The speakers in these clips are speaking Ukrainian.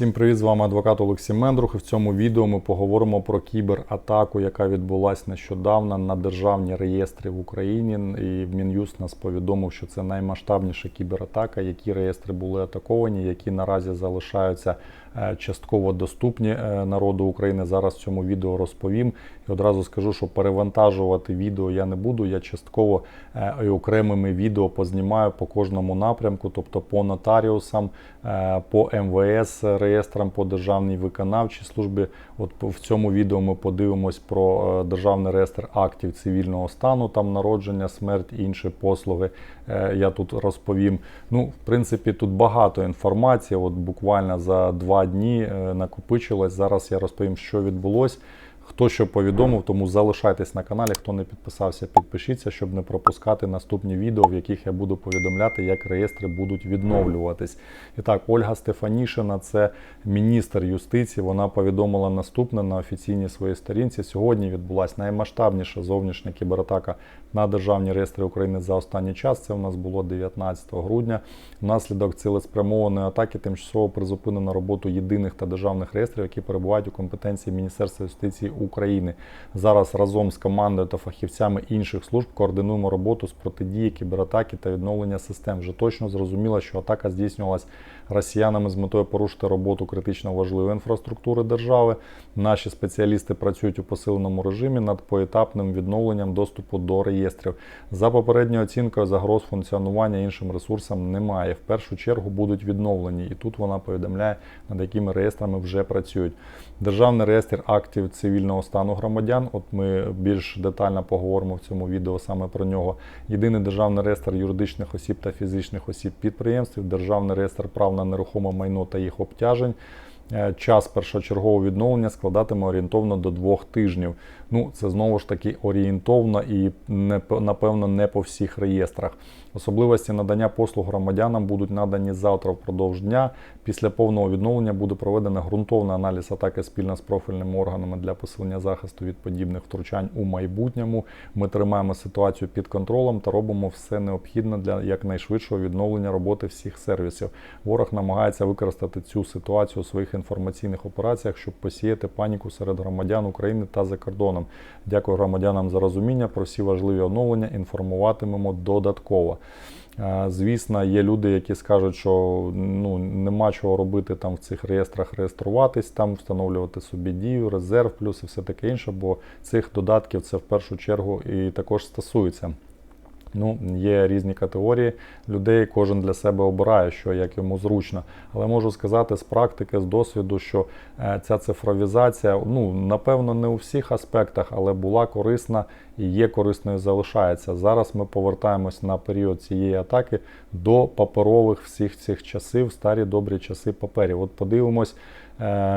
Всім привіт, з вами адвокат Олексій Мендрух. І в цьому відео ми поговоримо про кібератаку, яка відбулася нещодавно на державні реєстри в Україні. І Мін'юст нас повідомив, що це наймасштабніша кібератака, які реєстри були атаковані, які наразі залишаються частково доступні е, народу України. Зараз в цьому відео розповім. І одразу скажу, що перевантажувати відео я не буду. Я частково е, і окремими відео познімаю по кожному напрямку, тобто по нотаріусам, е, по МВС реєстрам, по державній виконавчій службі. От в цьому відео ми подивимось про е, державний реєстр актів цивільного стану, там народження, смерть, і інші послуги. Е, Я тут розповім. Ну, в принципі, тут багато інформації. От буквально за два дні е, накопичилось. Зараз я розповім, що відбулось. Хто що повідомив, тому залишайтесь на каналі. Хто не підписався, підпишіться, щоб не пропускати наступні відео, в яких я буду повідомляти, як реєстри будуть відновлюватись. І так, Ольга Стефанішина, це міністр юстиції. Вона повідомила наступне на офіційній своїй сторінці. Сьогодні відбулася наймасштабніша зовнішня кібератака на державні реєстри України за останній час. Це у нас було 19 грудня. Внаслідок цілеспрямованої атаки тимчасово призупинено роботу єдиних та державних реєстрів, які перебувають у компетенції Міністерства юстиції України. Зараз разом з командою та фахівцями інших служб координуємо роботу з протидії кібератаки та відновлення систем. Вже точно зрозуміло, що атака здійснювалась росіянами з метою порушити роботу критично важливої інфраструктури держави. Наші спеціалісти працюють у посиленому режимі над поетапним відновленням доступу до реєстрів. За попередньою оцінкою загроз функціонування іншим ресурсам немає. В першу чергу будуть відновлені, і тут вона повідомляє, над якими реєстрами вже працюють. Державний реєстр актів цивільного стану громадян. От ми більш детально поговоримо в цьому відео саме про нього. Єдиний державний реєстр юридичних осіб та фізичних осіб підприємств, державний реєстр прав на нерухоме майно та їх обтяжень. Е, Час першочергового відновлення складатиме орієнтовно до двох тижнів. Ну, це знову ж таки орієнтовно і не напевно не по всіх реєстрах. Особливості надання послуг громадянам будуть надані завтра впродовж дня. Після повного відновлення буде проведено ґрунтовний аналіз атаки спільно з профільними органами для посилення захисту від подібних втручань у майбутньому. Ми тримаємо ситуацію під контролем та робимо все необхідне для якнайшвидшого відновлення роботи всіх сервісів. Ворог намагається використати цю ситуацію у своїх інформаційних операціях, щоб посіяти паніку серед громадян України та за кордоном. Дякую громадянам за розуміння. Про всі важливі оновлення інформуватимемо додатково. Е, Звісно, є люди, які скажуть, що ну нема чого робити там в цих реєстрах, реєструватись, там встановлювати собі дію, резерв, плюс і все таке інше, бо цих додатків це в першу чергу і також стосується. Ну, є різні категорії людей, кожен для себе обирає, що як йому зручно. Але можу сказати з практики, з досвіду, що е, ця цифровізація, ну напевно, не у всіх аспектах, але була корисна і є корисною, залишається. Зараз ми повертаємось на період цієї атаки до паперових всіх цих часів, старі добрі часи паперів. От подивимось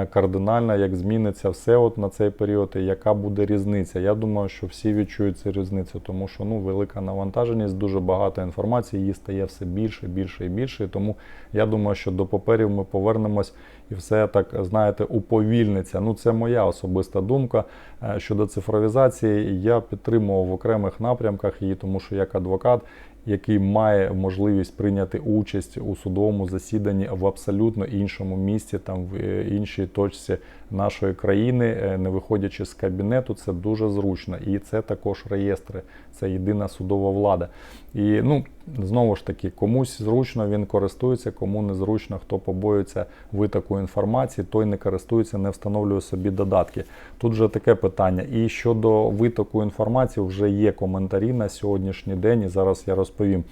кардинально, як зміниться все от на цей період, і яка буде різниця. Я думаю, що всі відчують цю різницю, тому що ну велика навантаженість, дуже багато інформації, її стає все більше, більше і більше. І тому я думаю, що до паперів ми повернемось і все так знаєте уповільниться. Ну це моя особиста думка Е, щодо цифровізації. Я підтримував в окремих напрямках її, тому що як адвокат. Який має можливість прийняти участь у судовому засіданні в абсолютно іншому місці, там в е, іншій точці нашої країни, е, не виходячи з кабінету, це дуже зручно. І це також реєстри, це єдина судова влада. І ну знову ж таки, комусь зручно він користується, кому не зручно, хто побоюється витоку інформації, той не користується, не встановлює собі додатки. Тут вже таке питання. І щодо витоку інформації, вже є коментарі на сьогоднішній день, і зараз я розповім.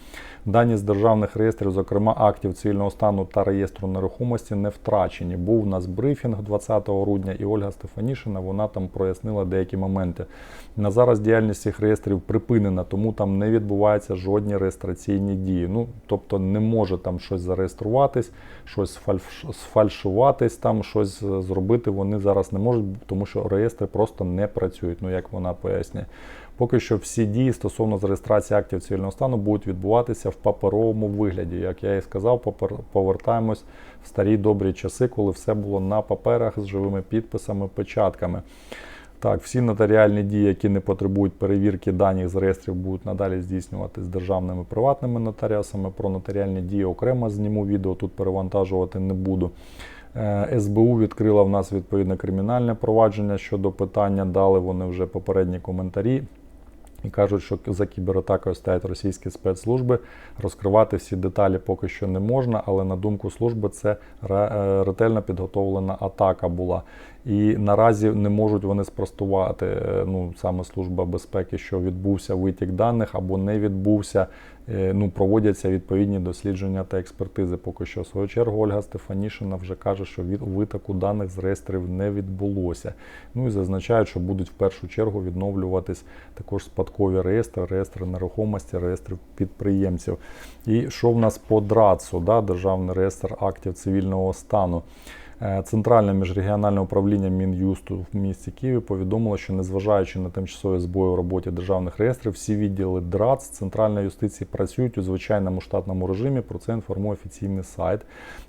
Дані з державних реєстрів, зокрема актів цивільного стану та реєстру нерухомості, не втрачені. Був у нас брифінг 20 грудня, і Ольга Стефанішина вона там прояснила деякі моменти. На зараз діяльність цих реєстрів припинена, тому там не відбуваються жодні реєстраційні дії. Ну, тобто не може там щось зареєструватись, щось сфальш- сфальшуватись, там щось зробити вони зараз не можуть, тому що реєстри просто не працюють. Ну як вона пояснює. Поки що всі дії стосовно з реєстрації актів цивільного стану будуть відбуватися в паперовому вигляді. Як я і сказав, повертаємось в старі добрі часи, коли все було на паперах з живими підписами, печатками. Так, всі нотаріальні дії, які не потребують перевірки даних з реєстрів, будуть надалі здійснювати з державними приватними нотаріусами. Про нотаріальні дії окремо зніму відео, тут перевантажувати не буду. Е, СБУ відкрила в нас відповідне кримінальне провадження щодо питання. Дали вони вже попередні коментарі. І кажуть, що за кібератакою стоять російські спецслужби. Розкривати всі деталі поки що не можна, але на думку служби, це е, ретельно підготовлена атака була. І наразі не можуть вони спростувати е, ну, саме служба безпеки, що відбувся витік даних або не відбувся. Е, Ну, проводяться відповідні дослідження та експертизи. Поки що, в свою чергу, Ольга Стефанішина вже каже, що від витоку даних з реєстрів не відбулося. Ну і зазначають, що будуть в першу чергу відновлюватись також спадкові реєстри, реєстри нерухомості, реєстри підприємців. І що в нас по ДРАЦу, да, Державний реєстр актів цивільного стану. Е, Центральне міжрегіональне управління Мін'юсту в місті Києві повідомило, що незважаючи на тимчасові збої у роботі державних реєстрів, всі відділи ДРАЦ Центральної юстиції працюють у звичайному штатному режимі. Про це інформує офіційний сайт.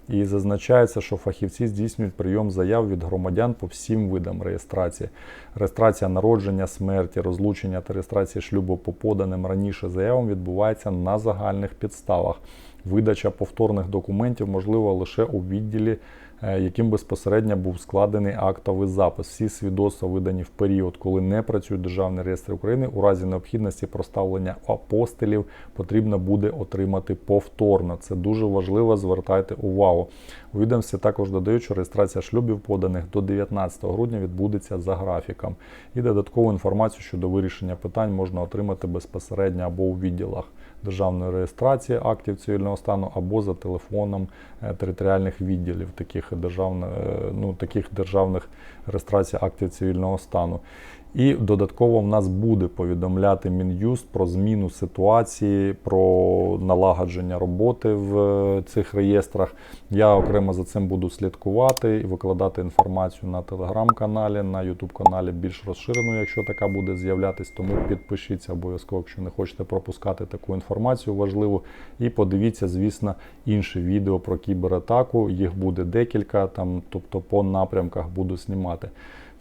І зазначається, що фахівці здійснюють прийом заяв від громадян по всім видам реєстрації. Реєстрація народження, смерті, розлучення та реєстрація шлюбу по поданим раніше заявам відбувається на загальних підставах. Видача повторних документів можлива лише у відділі, е, яким безпосередньо був складений актовий запис. Всі свідоцтва видані в період, коли не працюють державні реєстри України, у разі необхідності проставлення апостилів потрібно буде отримати повторно. Це дуже важливо. Звертайте увагу. У відомстві також додають, що реєстрація шлюбів, поданих до 19 грудня, відбудеться за графіком. І додаткову інформацію щодо вирішення питань можна отримати безпосередньо або у відділах державної реєстрації актів цивільного стану, або за телефоном е, територіальних відділів таких державних, ну, таких державних реєстрацій актів цивільного стану. І додатково в нас буде повідомляти Мін'юст про зміну ситуації, про налагодження роботи в е, цих реєстрах. Я окремо за цим буду слідкувати і викладати інформацію на телеграм-каналі, на ютуб-каналі більш розширено, якщо така буде з'являтись. Тому підпишіться обов'язково, якщо не хочете пропускати таку інформацію важливу. І подивіться, звісно, інші відео про кібератаку. Їх буде декілька, там, тобто по напрямках буду знімати.